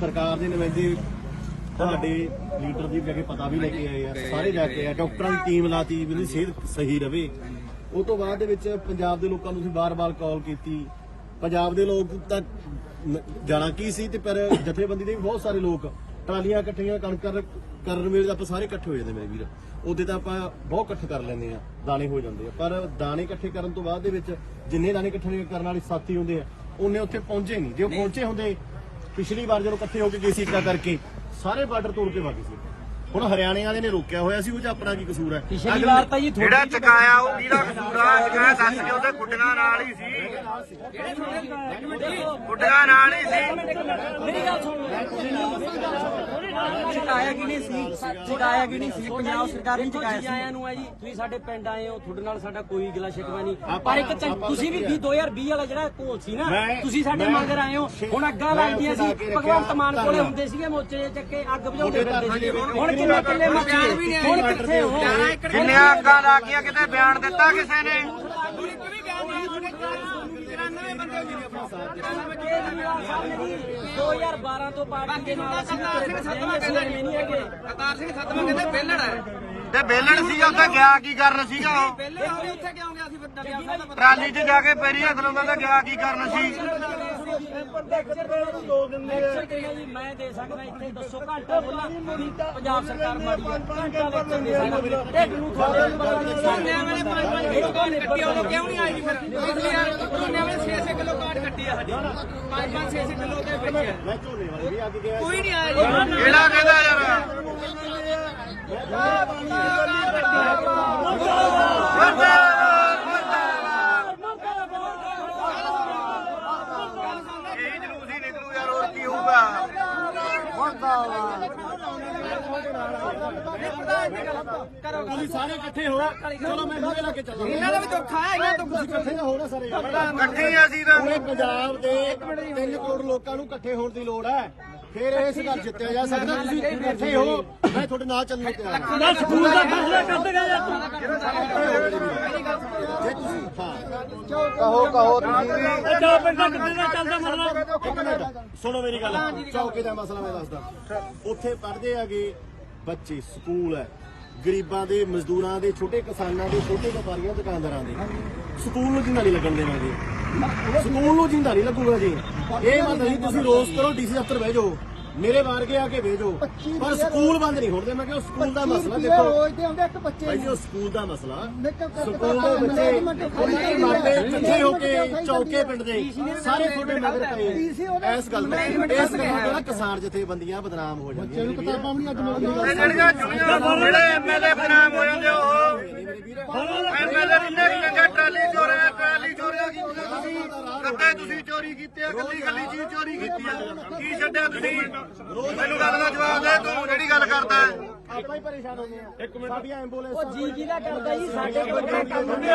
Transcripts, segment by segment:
ਸਰਕਾਰ ਦੇ ਨੁਮਾਇੰਦੇ ਤੁਹਾਡੇ ਲੀਡਰ ਦੀ ਕੇ ਪਤਾ ਵੀ ਲੈ ਕੇ ਆਏ ਆ ਸਾਰੇ ਜਾ ਕੇ ਆ ਡਾਕਟਰਾਂ ਦੀ ਟੀਮ ਲਾਤੀ ਵੀ ਇਹਦੀ ਸਿਹਤ ਸਹੀ ਰਵੇ। ਉਹ ਤੋਂ ਬਾਅਦ ਦੇ ਵਿੱਚ ਪੰਜਾਬ ਦੇ ਲੋਕਾਂ ਨੂੰ ਤੁਸੀਂ ਬਾਰ-ਬਾਰ ਕਾਲ ਕੀਤੀ। ਪੰਜਾਬ ਦੇ ਲੋਕ ਤਾਂ ਜਾਣਾ ਕੀ ਸੀ ਤੇ ਪਰ ਜਥੇਬੰਦੀ ਦੇ ਵੀ ਬਹੁਤ ਸਾਰੇ ਲੋਕ ਟਰਾਲੀਆਂ ਇਕੱਠੀਆਂ ਕਣਕ ਕਰ- ਕਰਨ ਵੇਲੇ ਆਪਾਂ ਸਾਰੇ ਇਕੱਠੇ ਹੋ ਜਾਂਦੇ ਮੇਰੇ ਵੀਰ। ਉਹਦੇ ਤਾਂ ਆਪਾਂ ਬਹੁਤ ਇਕੱਠੇ ਕਰ ਲੈਂਦੇ ਆ ਦਾਣੇ ਹੋ ਜਾਂਦੇ ਆ। ਪਰ ਦਾਣੇ ਇਕੱਠੇ ਕਰਨ ਤੋਂ ਬਾਅਦ ਦੇ ਵਿੱਚ ਜਿੰਨੇ ਦਾਣੇ ਇਕੱਠੇ ਕਰਨ ਵਾਲੇ ਸਾਥੀ ਹੁੰਦੇ ਆ ਉਹਨੇ ਉੱਥੇ ਪਹੁੰਚੇ ਨਹੀਂ। ਜੇ ਉਹ ਪਹੁੰਚੇ ਹੁੰਦੇ ਪਿਛਲੀ ਵਾਰ ਜਦੋਂ ਇਕੱਠੇ ਹੋ ਕੇ ਗਏ ਸੀ ਇੱਕਾ ਕਰਕੇ ਸਾਰੇ ਬਾਰਡਰ ਤੋੜ ਕੇ ਵਾਗੇ ਸੀ ਹੁਣ ਹਰਿਆਣੇ ਵਾਲੇ ਨੇ ਰੋਕਿਆ ਹੋਇਆ ਸੀ ਉਹ ਚ ਆਪਣਾ ਕੀ ਕਸੂਰ ਹੈ ਪਿਛਲੀ ਵਾਰ ਤਾਂ ਜੀ ਜਿਹੜਾ ਚਕਾਇਆ ਉਹ ਕਿਹਦਾ ਕਸੂਰ ਆ ਚਕਾਇਆ ਦੱਸ ਕੇ ਉਹਦੇ ਗੁੱਡੀਆਂ ਨਾਲ ਹੀ ਸੀ ਗੁੱਡੀਆਂ ਨਾਲ ਹੀ ਸੀ ਮੇਰੀ ਗੱਲ ਸੁਣ ਚਕਾਇਆ ਕਿ ਨਹੀਂ ਸੀ? ਚਕਾਇਆ ਕਿ ਨਹੀਂ ਸੀ? ਪੰਜਾਬ ਸਰਕਾਰ ਨੇ ਚਕਾਇਆ ਸੀ ਆਇਆਂ ਨੂੰ ਹੈ ਜੀ ਤੁਸੀਂ ਸਾਡੇ ਪਿੰਡ ਆਏ ਹੋ ਤੁਹਾਡੇ ਨਾਲ ਸਾਡਾ ਕੋਈ ਗਿਲਾ ਸ਼ਿਕਵਾ ਨਹੀਂ। ਪਰ ਇੱਕ ਤੁਸੀਂ ਵੀ 2020 ਵਾਲਾ ਜਿਹੜਾ ਘੋਲ ਸੀ ਨਾ ਤੁਸੀਂ ਸਾਡੇ ਮਗਰ ਆਏ ਹੋ। ਹੁਣ ਅੱਗਾਂ ਲੱਗਦੀਆਂ ਸੀ ਭਗਵੰਤ ਮਾਨ ਕੋਲੇ। ਹੁੰਦੇ ਸੀਗੇ ਮੋਚੇ ਚੱਕੇ ਅੱਗ ਬੁਝਾਉਂਦੇ ਫਿਰਦੇ ਦੇ ਹੁਣ ਕਿੰਨੇ ਕਿੱਲੇ ਮੱਚ ਗਏ ਹੁਣ ਕਿੱਥੇ ਹੋ? ਕਿੰਨੀਆਂ ਅੱਗਾਂ ਲਾਗੀਆਂ ਕਿਤੇ ਬਿਆਨ ਦਿੱਤਾ ਕਿਸੇ ਨੇ? ਕੇਜਰੀਵਾਲ ਸਾਹਿਬ ਨੇ ਜੀ 2012 ਤੋਂ ਪਾਰਟੀ ਦੇ ਨਾਲ ਅਸੀਂ ਤੇਰੇ ਪਿੱਛੇ ਅਸੀਂ ਐਵੇਂ ਨਹੀਂ ਹੈਗੇ। ਕਰਤਾਰ ਸਿੰਘ ਸਤਵਾ ਕਹਿੰਦੇ ਬੇਲੜ ਹੈ। ਤੇ ਬੇਲਣ ਉੱਥੇ ਗਿਆ ਕੀ ਕਰਨ ਸੀਗਾ ਉਹ? ਬੇਲੜ ਉਹਨੇ ਉੱਥੇ ਕਿਉਂ ਗਿਆ ਸੀ? ਫਿਰ ਦਰਿਆ ਸਾਹਿਬ ਦਾ ਟਰਾਲੀ 'ਚ ਜਾ ਕੇ ਪੈਰੀ ਹੱਥ ਲਾਉਂਦਾ ਤਾਂ ਗਿਆ ਕੀ ਕਰਨ ਸੀ? ਲੈਕਚਰ ਦੇਣਾ ਜੀ ਮੈਂ ਦੇ ਸਕਦਾ ਇੱਥੇ ਦੱਸੋ ਘੰਟਾ ਬੋਲਾਂ ਪੰਜਾਬ ਸਰਕਾਰ ਮਾੜੀ ਹੈ ਘੰਟਾ ਲੈਕਚਰ ਦੇ ਸਕਦਾ ਢਿੱਡ ਨੂੰ ਤੁਹਾਡੇ ਨੂੰ ਪਤਾ ਨਹੀਂ ਝੋਨੇ ਵਾਲੇ ਪੰਜ ਪੰਜ ਕਿਲੋ ਕਾਟ ਕੱਟੀ ਉਹ ਕਿਉਂ ਨਹੀਂ ਆਈ ਜੀ ਫਿਰ ਪਿਛਲੀ ਵਾਰ ਝੋਨੇ ਵਾਲੇ 6-6 ਕਿਲੋ ਕਾਟ ਕੱਟੀ ਆ ਸਾਡੀ ਪੰਜ ਪੰਜ 6-6 ਕਿਲੋ ਦੇ ਵਿੱਚ ਮੈਂ ਝੋਨੇ ਵਾਲੇ ਵੀ ਅੱਗ ਗਿਆ ਕੋਈ ਨਹੀਂ ਆਇਆ ਜੀ ਕਿਹੜਾ ਕਹਿੰਦਾ ਯਾਰ ਇਹ ਜਲੂਸ ਹੀ ਨਿਕਲੂ ਯਾਰ ਹੋਰ ਕੀ ਹੋਊਗਾ ਸਾਰੇ ਇਕੱਠੇ ਹੋ ਚਲੋ ਮੈਂ ਮੂਹਰੇ ਲਾ ਕੇ ਚੱਲਾਂ। ਇਹਨਾਂ ਦਾ ਵੀ ਦੁੱਖ ਆਇਆ ਇਹਨਾਂ ਤੋਂ ਤੁਸੀਂ ਇਕੱਠੇ ਤਾਂ ਹੋ ਨਾ ਸਾਰੇ। ਇਕੱਠੇ ਹੀ ਅਸੀਂ ਤਾਂ। ਪੂਰੇ ਪੰਜਾਬ ਦੇ 3 ਕਰੋੜ ਲੋਕਾਂ ਨੂੰ ਇਕੱਠੇ ਹੋਣ ਦੀ ਲੋੜ ਹੈ। ਫਿਰ ਇਸ ਗੱਲ ਜਿੱਤਿਆ ਜਾ ਸਕਦਾ। ਤੁਸੀਂ ਇਕੱਠੇ ਹੋ ਮੈਂ ਤੁਹਾਡੇ ਨਾਲ ਚੱਲਣ ਨੂੰ ਤਿਆਰ ਹਾਂ। ਨਾ ਸਕੂਲ ਦਾ ਫੈਸਲਾ ਕਰਦੇ ਗਏ ਯਾਰ ਤੂੰ ਜੇ ਤੁਸੀਂ ਹਾਂ। ਕਹੋ ਕਹੋ ਤੁਸੀਂ ਵੀ। ਪੰਜਾਬ ਪਿੰਡ ਦਾ ਕਿੱਥੇ ਦਾ ਚੱਲਦਾ ਮਸਲਾ? ਇੱਕ ਮਿੰਟ ਸੁਣੋ ਮੇਰੀ ਗੱਲ। ਚੌਕੇ ਦਾ ਮਸਲਾ ਮੈਂ ਦੱਸਦਾ। ਉੱਥੇ ਪੜ੍ਹਦੇ ਆਗੇ ਬੱਚੇ ਸਕੂਲ ਹੈ। ਗਰੀਬਾਂ ਦੇ ਮਜ਼ਦੂਰਾਂ ਦੇ ਛੋਟੇ ਕਿਸਾਨਾਂ ਦੇ ਛੋਟੇ ਵਪਾਰੀਆਂ ਦੁਕਾਨਦਾਰਾਂ ਦੇ। ਸਕੂਲ ਨੂੰ ਜਿੰਦਾ ਨਹੀਂ ਲੱਗਣ ਦੇਵਾਂਗੇ? ਸਕੂਲ ਨੂੰ ਜਿੰਦਾ ਨਹੀਂ ਲੱਗੂਗਾ ਜੀ। ਇਹ ਮਤ ਨਹੀਂ ਤੁਸੀਂ ਰੋਸ ਕਰੋ ਡੀਸੀ ਦਫ਼ਤਰ ਬਹਿ ਜਾਓ। ਮੇਰੇ ਵਾਰਗੇ ਆ ਕੇ ਭੇਜੋ ਪਰ ਸਕੂਲ ਬੰਦ ਨਹੀਂ ਹੋਣਦੇ ਮੈਂ ਕਿਹਾ ਸਕੂਲ ਦਾ ਮਸਲਾ ਦੇਖੋ। ਰੋਜ਼ ਦੇ ਆਉਂਦੇ ਇੱਕ ਬੱਚੇ ਭਾਈ ਜੀ ਉਹ ਸਕੂਲ ਦਾ ਮਸਲਾ। ਸਕੂਲ ਦੇ ਬੱਚੇ ਉਹਨਾਂ ਦੇ ਮਾਪੇ ਇਕੱਠੇ ਹੋ ਕੇ ਚੌਕੇ ਪਿੰਡ ਦੇ ਸਾਰੇ ਤੁਹਾਡੇ ਮਗਰ ਪਏ ਇਸ ਗੱਲ ਤੇ ਇਸ ਗੱਲ ਤੋਂ ਨਾ ਕਿਸਾਨ ਜਥੇਬੰਦੀਆਂ ਬਦਨਾਮ ਹੋ ਜਾਂਦੀਆਂ ਨੇ ਕਿਤਾਬਾਂ ਵੀ ਅੱਜ ਇਹ ਜਿਹੜੀਆਂ ਚੁਣੀਆਂ ਜਿਹੜੇ ਐਮਐਲਏ ਬਨਾਮ ਹੋ ਜਾਂਦੇ ਉਹ ਐਮਐਲਏ ਨੇ ਚੰਗਾ ਟਰਾਲੀ ਚੋਰਿਆ ਟਰਾਲੀ ਚੋਰਿਆ ਕੀ ਤੁਸੀਂ ਕੱਤੇ ਤੁਸੀਂ ਚੋਰੀ ਕੀਤੀ ਆ ਗੱਲੀ ਗੱਲੀ ਚੀਜ਼ ਚੋਰੀ ਕੀਤੀ ਆ। ਕੀ ਛੱਡਿਆ ਤੁਸੀਂ? ਮੈਨੂੰ ਗੱਲ ਦਾ ਜਵਾਬ ਦੇ ਤੂੰ ਜਿਹੜੀ ਗੱਲ ਕਰਦਾ ਹੈ। ਆਪਾਂ ਹੀ ਪਰੇਸ਼ਾਨ ਹੋ ਗਏ ਆ। ਇੱਕ ਮਿੰਟ। ਸਾਡੀਆਂ ਐਂਬੂਲੈਂਸ ਉਹ ਜੀ ਜੀ ਦਾ ਕਰਦਾ ਜੀ ਸਾਡੇ ਕੋਲ ਕੰਮ ਨਹੀਂ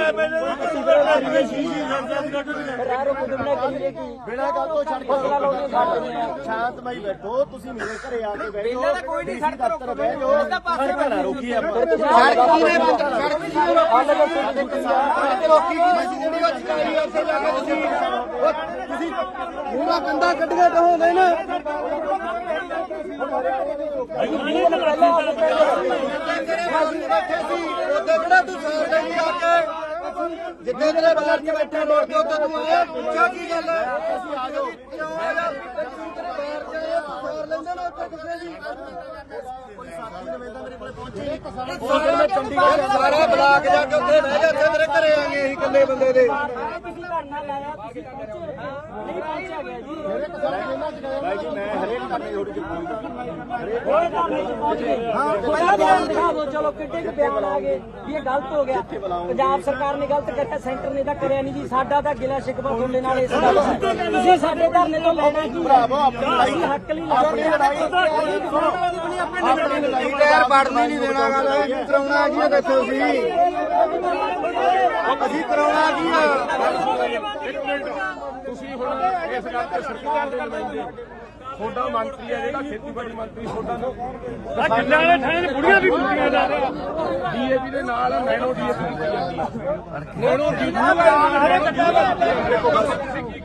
ਰਾਰੋ ਕੁਦਮਣਾ ਕਰੀਏ ਕੀ ਬਿਨਾਂ ਗੱਲ ਤੋਂ ਛੱਡ ਨੇ ਸ਼ਾਂਤਮਈ ਬੈਠੋ ਤੁਸੀਂ ਮੇਰੇ ਘਰੇ ਆ ਕੇ ਬੈਠੋ ਦਾ ਕੋਈ ਨਹੀਂ ਸੜਕ ਦਫ਼ਤਰ ਬਹਿ ਜਾਓ। ਇਹਦਾ ਪਾਸੇ ਸੜਕ ਨਾ ਰੋਕੀ। ਆਪਾਂ ਪੂਰਾ ਕੰਦਾ ਕੱਢ ਕੇ ਕਹੋ ਨਾ ਉੱਥੇ ਕਿਹੜਾ ਤੂੰ ਸਾਰ ਨਹੀਂ ਆ ਕੇ ਜਿੱਥੇ ਤੇਰੇ ਬਾਹਰ ਚ ਬੈਠੇ ਲੋਕ ਤੇ ਉੱਥੇ ਤੂੰ ਆਇਆ। ਪੁੱਛਿਆ ਕੀ ਗੱਲ ਹੈ। ਆ ਜਾਓ ਤੇਰੇ ਬਾਹਰ ਚ ਸਾਰ ਲੈਂਦਾ ਨਾ, ਉੱਥੇ ਕਿਸੇ ਦੀ। ਮੈਂ ਚੰਡੀਗੜ੍ਹ ਸਾਰਾ ਬਲਾਕ ਜਾ ਕੇ ਉੱਥੇ ਬਹਿ ਜਾ, ਇੱਥੇ ਤੇਰੇ ਘਰੇ ਆ ਗਏ ਅਸੀਂ ਇਕੱਲੇ ਬੰਦੇ ਦੇ। ਧਰਨਾ ਲਾਇਆ ਤੁਸੀਂ ਪਹੁੰਚੇ ਨਹੀਂ ਪਹੁੰਚਿਆ ਗਿਆ ਜੀ ਭਾਈ ਜੀ ਮੈਂ ਹਰੇਕ ਕਰਨੇ ਥੋੜੀ ਜਿਹੀ ਹਰੇਕ ਕੋਈ ਧਰਨੇ ਚ ਪਹੁੰਚ ਗਏ। ਹਾਂ ਬਿਆਨ ਦਿਖਾ ਦਿਓ ਚਲੋ ਕਿੱਡੇ ਕੁ ਬਿਆਨ ਆ ਗਏ ਵੀ ਇਹ ਗਲਤ ਹੋ ਗਿਆ। ਪੰਜਾਬ ਸਰਕਾਰ ਨੇ ਗਲਤ ਕਰਿਆ ਸੈਂਟਰ ਨੇ ਤਾਂ ਕਰਿਆ ਨਹੀਂ ਜੀ। ਸਾਡਾ ਤਾਂ ਗਿਲਾ ਸ਼ਿਕਵਾ ਤੁਹਾਡੇ ਨਾਲ ਇਸ ਗੱਲ ਦਾ। ਤੁਸੀਂ ਸਾਡੇ ਧਰਨੇ ਤੋਂ ਲੈਣਾ ਕੀ ਭਰਾਵੋ ਆਪਣੀ ਹੱਕ ਲਈ ਆਪਣੀ ਲੜਾਈ ਆਪਣੀ ਲੜਾਈ ਟਾਇਰ ਵੜਨੇ ਨਹੀਂ ਦੇਣਾ ਗੱਲ ਕਰਾਉਣਾ ਕੀ ਦੱਸੋ ਸੀ ਅਸੀਂ ਕਰਾਉਣਾ ਕੀ ਆ ਤੁਸੀਂ ਹੁਣ ਇਸ ਗੱਲ ਤੇ ਸਰਕਾਰ ਦੇ ਨੁਮਾਇੰਦੇ ਤੁਹਾਡਾ ਮੰਤਰੀ ਹੈ ਜਿਹੜਾ ਖੇਤੀਬਾੜੀ ਮੰਤਰੀ ਤੁਹਾਡਾ ਨੂੰ ਆ ਜਿੰਨਾਂ ਦੇ ਥਾਣੇ ਦੇ ਬੁੜੀਆਂ ਵੀ ਕੁੱਤੀਆਂ ਜਾ ਰਹੇ ਡੀਏਪੀ ਦੇ ਨਾਲ ਨੈਣੋ ਡੀਏਪੀ ਦਿੱਤੀ ਜਾਂਦੀ ਹੈ। ਨੈਣੋ ਡੀਏਪੀ ਤੁਸੀਂ ਕੀ